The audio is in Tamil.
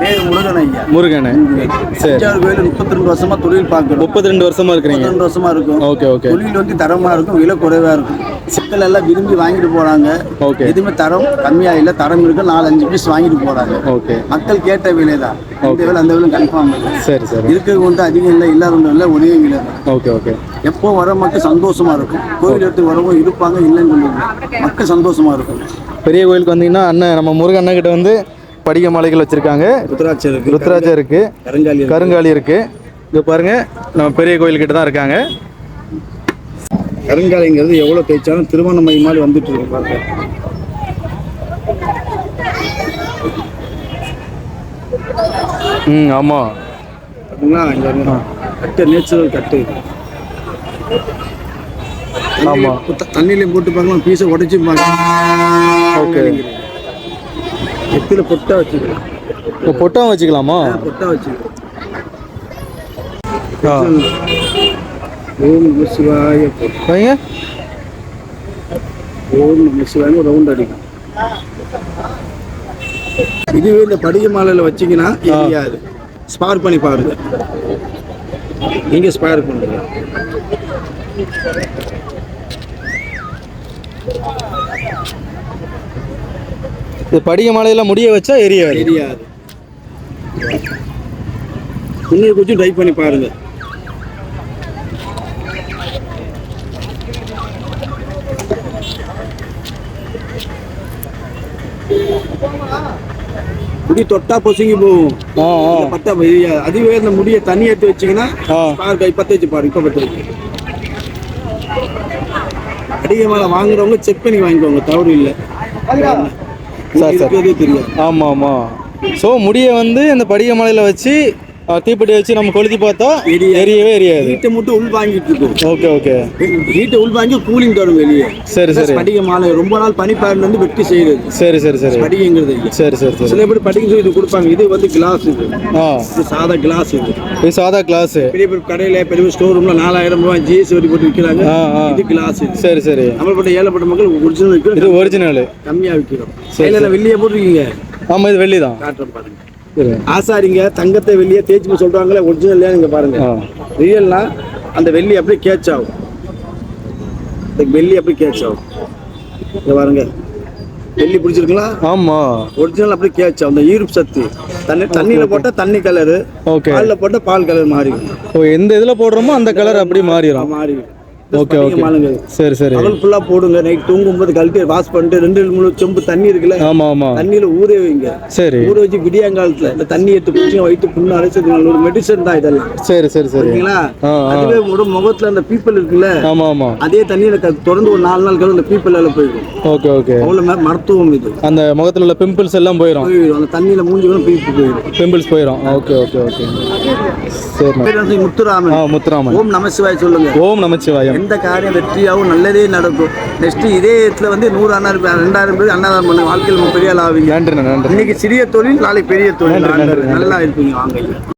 பேர் முருகன் ஐயா. முருகன். சரி. கோயில் முப்பத்தி ரெண்டு வருஷமா தொழில் பார்க்குறோம். முப்பத்தி ரெண்டு வருஷமா இருக்கிறீங்க. ரெண்டு வருஷமா இருக்கும். Okay okay. தொழில் வந்து தரமா இருக்கும் விலை குறைவா இருக்கும். சிக்கல் எல்லாம் விரும்பி வாங்கிட்டு போறாங்க. ஓகே. எதுவுமே தரம் கம்மியா இல்ல தரம் இருக்கு நாலு அஞ்சு பீஸ் வாங்கிட்டு போறாங்க. ஓகே. மக்கள் கேட்ட விலை தான் இந்த விலை அந்த விலை கன்ஃபார்ம் இல்லை சரி சரி. இருக்கிறவங்க வந்து அதிகம் இல்லை இல்லாதவங்க இல்லை ஒரே விலை. Okay okay. எப்போ வர மக்கள் சந்தோஷமா இருக்கும்? கோயில் எடுத்து வரவங்க இருப்பாங்க இல்லைன்னு சொல்லுவாங்க மக்கள் சந்தோஷமா இருக்கும். பெரிய கோயிலுக்கு வந்தீங்கன்னா அண்ணன் நம்ம முருகன் அண்ணன் கிட்ட வந்து படிக மாலைகள் வச்சிருக்காங்க. ருத்ராட்சம் இருக்கு ருத்ராஜா இருக்கு கருங்காலி. கருங்காலி இருக்கு. இது பாருங்க நம்ம பெரிய கோயில் கிட்ட தான் இருக்காங்க. கருங்காலிங்கிறது எவ்வளவு தேய்ச்சாலும் திருமண மை மாதிரி வந்துட்டு இருக்கு பாருங்க ம் ஆமா. பார்த்தீங்களா இங்க. கட்டு நேச்சுரல் கட்டு. ஆமா. த- தண்ணியிலையும் போட்டு பார்க்கலாம் பீஸை உடைச்சு பார்க்கலாம் ஓகே. எத்தில பொட்டா வச்சுக்கலாம் இப்போ பொட்டம் வச்சுக்கலாமா? பொட்டா வச்சுக்கலாம் ஓம் நம சிவாய பொட்டு. வைங்க ஓம் நம சிவாய ரவுண்ட் அடிக்கும். இதுவே இந்த படிக மாலையில வச்சீங்கன்னா எரியாது. ஸ்பார் பண்ணி பாருங்க. நீங்க ஸ்பார் பண்ணுங்க. இது படிக மாலையில முடிய வச்சா எரியாது. தெரியாது இன்னும் கொஞ்சம் ட்ரை பண்ணி பாருங்க. முடி தொட்டா பொசுங்கி போகும். ஆ ஆ. இல்ல பத்தா தெரியாது அதுவே இந்த முடியை தண்ணி எடுத்து வச்சீங்கன்னா கை பத்த வச்சு பாரு இப்ப பத்த வச்சு. அடிக்க மேல வாங்குறவங்க செக் பண்ணி வாங்கிக்கோங்க தவறு இல்லை. Sir, sir. ஆமாம் ஆமாம் ஸோ முடியை வந்து இந்த படிக மலையில் வச்சு தீப்பெட்டி வச்சு நம்ம கொளுத்தி பார்த்தா. எரியவே எரியாது. வீட்டை மட்டும் உள் வாங்கிட்டு இருக்கும். Okay okay. வீட்டை உள் வாங்கி கூலிங் தரும் வெளியே. சரி சரி. படிக மாலை ரொம்ப நாள் பனிப்பாரில் இருந்து வெட்டி செய்யறது சரி சரி சரி. படிகங்கிறது இல்லை சரி சரி சரி. சில பேர் படிக்க சொல்லி இது கொடுப்பாங்க. இது வந்து கிளாஸ் இது. இது சாதா கிளாஸ் இது. இது சாதா கிளாஸு பெரிய பெரிய கடையில பெரிய ஸ்டோர் ரூம்ல நாலாயிரம் ரூபாய் ஜிஎஸ் வரி போட்டு விற்கிறாங்க. இது கிளாஸ் இது. சரி சரி. நம்மளப்பட்ட ஏழைப்பட்ட மக்கள் ஒரிஜினல் இது விற்கிறோம் ஒரிஜினலு கம்மியா விற்கிறோம். கையில வெள்ளியை போட்டுருக்கீங்க. ஆமாம் இது வெள்ளி தான் காட்டுறேன் பாருங்க. சரி ஆசாரிங்க தங்கத்தை வெள்ளியை தேய்ச்சி சொல்றாங்களே ஒரிஜினல் நீங்க பாருங்க. ரியல்னா அந்த வெள்ளி அப்படியே கேட்ச் ஆகும். இந்த வெள்ளி அப்படியே கேட்ச் ஆகும். இங்க பாருங்க. வெள்ளி பிடிச்சிருக்குங்களா? ஆமாம் ஒரிஜினல் அப்படியே கேட்ச் ஆகும். இந்த ஈர்ப்பு சத்து. தண்ணி தண்ணியில போட்டா தண்ணி கலரு ஓகே பால்ல போட்டா பால் கலர் மாறிடும். எந்த இதில் போடுறோமோ அந்த கலர் அப்படி மாறிடும். மாறிடும். ஓகே ஓகே சரி சரி. பகல் ஃபுல்லா போடுங்க. நைட் தூங்கும்போது கழட்டி வாஷ் பண்ணிட்டு ரெண்டு மூணு செம்பு தண்ணி இருக்குல்ல ஆமாம் ஆமாம் தண்ணியில ஊற வைங்க. சரி. ஊற வச்சு விடியாங்காலத்துல இந்த தண்ணி எடுத்து குடிச்சு வயிற்று புண்ணு அரைச்சது ஒரு மெடிசன் தான் இதெல்லாம். சரி சரி சரி. அதுவே உடம்பு முகத்துல அந்த பீப்பிள் இருக்குல்ல ஆமாம் ஆமாம் அதே தண்ணியில தொடர்ந்து ஒரு நாலு நாள் கழிவு அந்த பீப்பிள் எல்லாம் போயிடும். ஓகே ஓகே அவ்வளவு மருத்துவம் இது. அந்த முகத்தில் உள்ள பிம்பிள்ஸ் எல்லாம் போயிடும். அந்த தண்ணியில மூஞ்சி கூட பீப்பு போயிடும். பிம்பிள்ஸ் போயிடும் ஓகே ஓகே ஓகே வந்து முத்துராமன். முத்துராமன். ஓம் நமசிவாய் சொல்லுங்க. ஓம் நமச்சிவாயம் எந்த காரியம் வெற்றியாகவும் நல்லதே நடக்கும். நெக்ஸ்ட் இதே இடத்துல வந்து நூறு அண்ணாயிரம் ரெண்டாயிரம் பேர் அன்னதானம் பண்ண வாழ்க்கையில் பெரிய ஆள் ஆவீங்க. நன்றி இன்னைக்கு சிறிய தொழில் நாளைக்கு பெரிய தொழில். நல்லா இருப்பீங்க வாங்க.